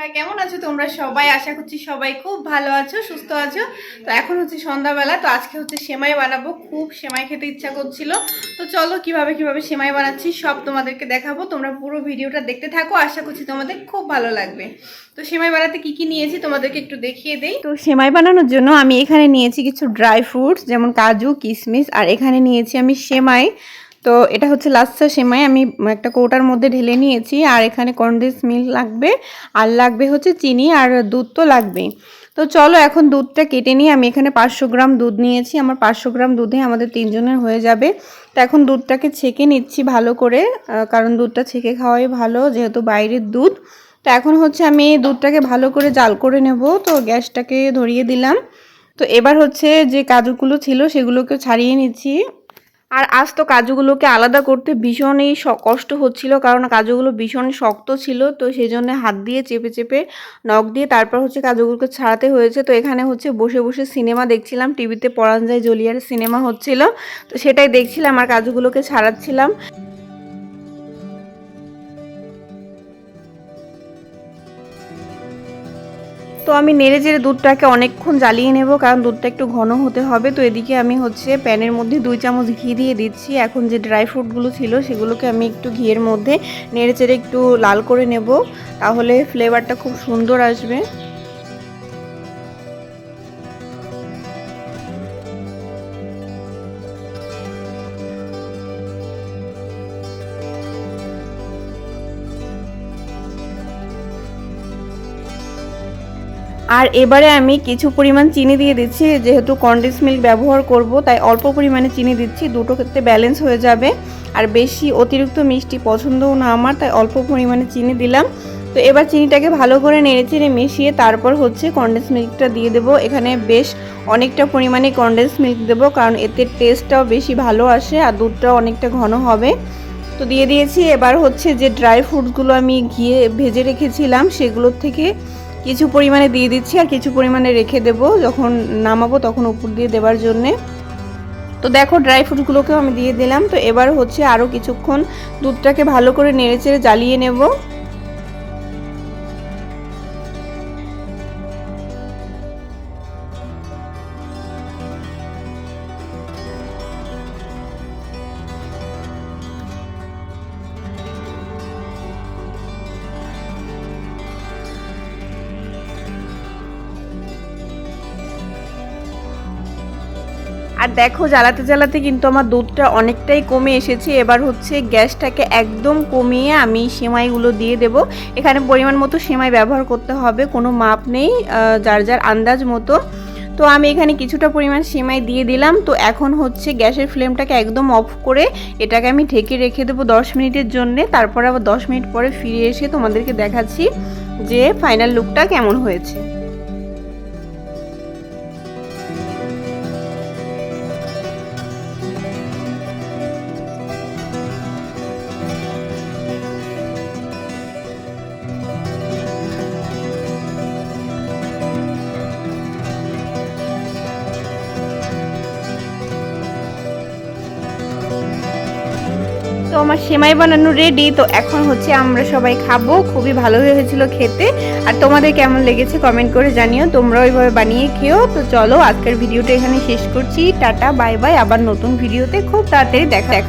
তোমরা কেমন আছো? তোমরা সবাই আশা করছি সবাই খুব ভালো আছো, সুস্থ আছো। তো এখন হচ্ছে সন্ধ্যাবেলা, তো আজকে হচ্ছে সেমাই বানাবো। খুব সেমাই খেতে ইচ্ছা করছিল। তো চলো কীভাবে কীভাবে সেমাই বানাচ্ছি সব তোমাদেরকে দেখাবো। তোমরা পুরো ভিডিওটা দেখতে থাকো, আশা করছি তোমাদের খুব ভালো লাগবে। তো সেমাই বানাতে কি কি নিয়েছি তোমাদেরকে একটু দেখিয়ে দেই। তো সেমাই বানানোর জন্য আমি এখানে নিয়েছি কিছু ড্রাই ফ্রুটস যেমন কাজু কিশমিশ আর এখানে নিয়েছি আমি সেমাই। তো এটা হচ্ছে লাচ্ছা সেমাই। আমি একটা কৌটার মধ্যে ঢেলে নিয়েছি আর এখানে কন্ডেন্স মিল্ক লাগবে। আর লাগবে হচ্ছে চিনি আর দুধ তো লাগবেই। তো চলো এখন দুধটা কেটে নিয়ে আমি এখানে পাঁচশো গ্রাম দুধ নিয়েছি। আমার পাঁচশো গ্রাম দুধে আমাদের তিনজনের হয়ে যাবে। তো এখন দুধটাকে ছেঁকে নিচ্ছি ভালো করে কারণ দুধটা ছেঁকে খাওয়াই ভালো, যেহেতু বাইরের দুধ। তো এখন হচ্ছে আমি দুধটাকে ভালো করে জাল করে নেব। তো গ্যাসটাকে ধরিয়ে দিলাম। তো এবার হচ্ছে যে কাজুগুলো ছিল সেগুলোকে ছাড়িয়ে নিচ্ছি। আর আজ তো কাজুগুলোকে আলাদা করতে ভীষণই কষ্ট হচ্ছিল, কারণ কাজুগুলো ভীষণ শক্ত ছিল, তো সেই জন্য হাত দিয়ে চেপে চেপে নখ দিয়ে তারপর হচ্ছে কাজুগুলোকে ছাড়াতে হয়েছে। তো এখানে হচ্ছে বসে বসে সিনেমা দেখছিলাম, টিভিতে পরাঞ্জয় জলিয়ার সিনেমা হচ্ছিল, তো সেটাই দেখছিলাম আর কাজুগুলোকে ছাড়াচ্ছিলাম। তো আমি নেড়ে চেড়ে দুধটাকে অনেকক্ষণ জ্বালিয়ে নেব, কারণ দুধটা একটু ঘন হতে হবে। তো এদিকে আমি হচ্ছে প্যানের মধ্যে দুই চামচ ঘি দিয়ে দিচ্ছি। এখন যে ড্রাই ফ্রুটগুলো ছিল সেগুলোকে আমি একটু ঘিয়ের মধ্যে নেড়ে চেড়ে একটু লাল করে নেব, তাহলে ফ্লেভারটা খুব সুন্দর আসবে। আর এবারে আমি কিছু পরিমাণ চিনি দিয়ে দিচ্ছি, যেহেতু কন্ডেন্স মিল্ক ব্যবহার করব, তাই অল্প পরিমাণে চিনি দিচ্ছি, দুটো ক্ষেত্রে ব্যালেন্স হয়ে যাবে। আর বেশি অতিরিক্ত মিষ্টি পছন্দও না আমার, তাই অল্প পরিমাণে চিনি দিলাম। তো এবার চিনিটাকে ভালো করে নেড়ে চেড়ে মিশিয়ে তারপর হচ্ছে কন্ডেন্স মিল্কটা দিয়ে দেবো। এখানে বেশ অনেকটা পরিমাণে কন্ডেন্স মিল্ক দেবো, কারণ এতে টেস্টটাও বেশি ভালো আসে আর দুধটাও অনেকটা ঘন হবে। তো দিয়ে দিয়েছি, এবার হচ্ছে যে ড্রাই ফ্রুটসগুলো আমি ঘিয়ে ভেজে রেখেছিলাম, সেগুলোর থেকে কিছু পরিমাণে দিয়ে দিচ্ছি আর কিছু পরিমাণে রেখে দেব। যখন নামাবো তখন উপর দিয়ে দেবার জন্যে। তো দেখো ড্রাই ফ্রুটগুলোকেও আমি দিয়ে দিলাম। তো এবার হচ্ছে আরও কিছুক্ষণ দুধটাকে ভালো করে নেড়ে চেড়ে জ্বালিয়ে নেব। আর দেখো, জ্বালাতে জ্বালাতে কিন্তু আমার দুধটা অনেকটাই কমে এসেছে। এবার হচ্ছে গ্যাসটাকে একদম কমিয়ে আমি সেমাইগুলো দিয়ে দেব। এখানে পরিমাণ মতো সেমাই ব্যবহার করতে হবে, কোনো মাপ নেই যার যার আন্দাজ মতো। তো আমি এখানে কিছুটা পরিমাণ সেমাই দিয়ে দিলাম। তো এখন হচ্ছে গ্যাসের ফ্লেমটাকে একদম অফ করে এটাকে আমি ঢেকে রেখে দেবো দশ মিনিটের জন্যে। তারপর আবার দশ মিনিট পরে ফিরে এসে তোমাদেরকে দেখাচ্ছি যে ফাইনাল লুকটা কেমন হয়েছে। তো আমার সেমাই বানানো রেডি তো এখন হচ্ছে আমরা সবাই খাব। খুবই ভালো হয়েছিল খেতে। আর তোমাদের কেমন লেগেছে কমেন্ট করে জানিও। তোমরা ওইভাবে বানিয়ে খেও। তো চলো আজকের ভিডিওটা এখানে শেষ করছি। টাটা বাই বাই আবার নতুন ভিডিওতে খুব তাড়াতাড়ি দেখা দেখা